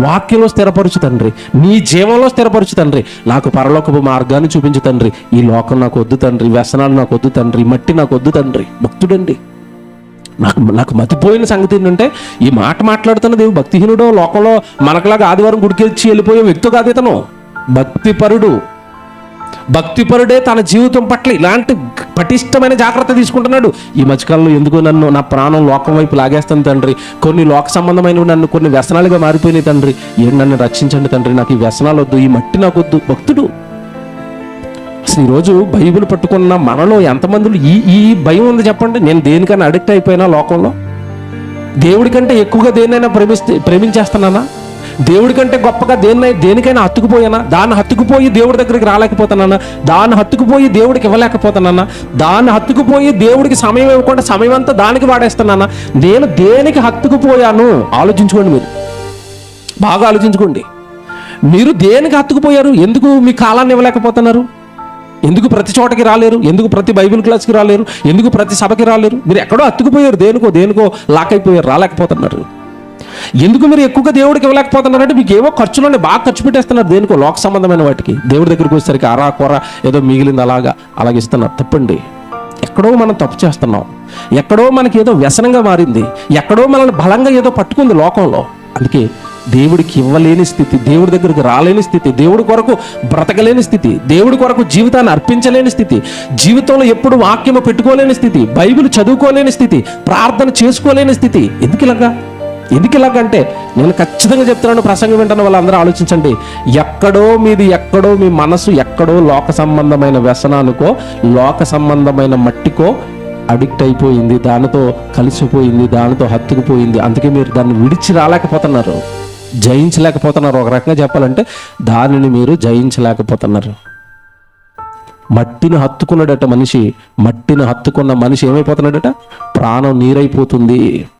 వాక్యంలో స్థిరపరచు తండ్రి. నీ జీవంలో స్థిరపరచు తండ్రి. నాకు పరలోకపు మార్గాన్ని చూపించు తండ్రి. ఈ లోకం నాకు వద్దు తండ్రి. వ్యసనాలు నాకు వద్దు తండ్రి. మట్టి నాకు వద్దు తండ్రి. భక్తుడండి. నాకు నాకు మతిపోయిన సంగతి ఏంటంటే ఈ మాట మాట్లాడుతున్నది భక్తిహీనుడో లోకంలో మనకులాగా ఆదివారం గుడికెళ్ళి వెళ్ళిపోయే వ్యక్తి కాదు ఇతను. భక్తిపరుడు. భక్తిపరుడే తన జీవితం పట్ల ఇలాంటి పటిష్టమైన జాగ్రత్త తీసుకుంటున్నాడు. ఈ మధ్యకాలంలో ఎందుకు నన్ను నా ప్రాణం లోకం వైపు లాగేస్తాను తండ్రి. కొన్ని లోక సంబంధమైనవి నన్ను కొన్ని వ్యసనాలుగా మారిపోయినాయి తండ్రి. ఏం నన్ను రక్షించండి తండ్రి. నాకు ఈ వ్యసనాలు వద్దు ఈ మట్టి నాకు వద్దు. భక్తుడు అసలు ఈరోజు బైబిల్ పట్టుకున్న మనలో ఎంతమందిలో ఈ ఈ భయం ఉంది చెప్పండి. నేను దేనికైనా అడిక్ట్ అయిపోయినా లోకంలో? దేవుడి కంటే ఎక్కువగా దేన్నైనా ప్రేమిస్తే ప్రేమించేస్తున్నానా? దేవుడి కంటే గొప్పగా దేన్నై దేనికైనా హత్తుకుపోయానా? దాన్ని హత్తుకుపోయి దేవుడి దగ్గరికి రాలేకపోతానన్నా? దాన్ని హత్తుకుపోయి దేవుడికి ఇవ్వలేకపోతానన్నా? దాన్ని హత్తుకుపోయి దేవుడికి సమయం ఇవ్వకుండా సమయం అంతా దానికి వాడేస్తానన్నా? నేను దేనికి హత్తుకుపోయాను? ఆలోచించుకోండి మీరు. బాగా ఆలోచించుకోండి. మీరు దేనికి హత్తుకుపోయారు? ఎందుకు మీ కాలాన్ని ఇవ్వలేకపోతున్నారు? ఎందుకు ప్రతి చోటకి రాలేరు? ఎందుకు ప్రతి బైబిల్ క్లాస్కి రాలేరు? ఎందుకు ప్రతి సభకి రాలేరు? మీరు ఎక్కడో అత్తుకుపోయారు దేనికో దేనికో లాక్ అయిపోయారు రాలేకపోతున్నారు. ఎందుకు మీరు ఎక్కువగా దేవుడికి ఇవ్వలేకపోతున్నారంటే మీకు ఏవో ఖర్చులోనే బాగా ఖర్చు పెట్టేస్తున్నారు. దేనికో లోక సంబంధమైన వాటికి. దేవుడి దగ్గరికి వచ్చేసరికి అరా కూర ఏదో మిగిలింది అలాగా. అలాగే ఇస్తున్నారు. తప్పండి. ఎక్కడో మనం తప్పు చేస్తున్నాం. ఎక్కడో మనకి ఏదో వ్యసనంగా మారింది. ఎక్కడో మనల్ని బలంగా ఏదో పట్టుకుంది లోకంలో. అందుకే దేవుడికి ఇవ్వలేని స్థితి దేవుడి దగ్గరికి రాలేని స్థితి దేవుడి కొరకు బ్రతకలేని స్థితి దేవుడి కొరకు జీవితాన్ని అర్పించలేని స్థితి జీవితంలో ఎప్పుడు వాక్యము పెట్టుకోలేని స్థితి బైబిల్ చదువుకోలేని స్థితి ప్రార్థన చేసుకోలేని స్థితి. ఎందుకు ఇలాగా ఎందుకు ఇలాగంటే నేను ఖచ్చితంగా చెప్తున్నాను ప్రసంగం వింటున్న వాళ్ళందరూ ఆలోచించండి. ఎక్కడో మీది ఎక్కడో మీ మనసు ఎక్కడో లోక సంబంధమైన వ్యసనానికో లోక సంబంధమైన మట్టికో అడిక్ట్ అయిపోయింది దానితో కలిసిపోయింది దానితో హత్తుకుపోయింది. అందుకే మీరు దాన్ని విడిచి రాలేకపోతున్నారు. జయించలేకపోతున్నారు. ఒక రకంగా చెప్పాలంటే దానిని మీరు జయించలేకపోతున్నారు. మట్టిని హత్తుకున్నాడట మనిషి. మట్టిని హత్తుకున్న మనిషి ఏమైపోతున్నాడట? ప్రాణం నీరైపోతుంది.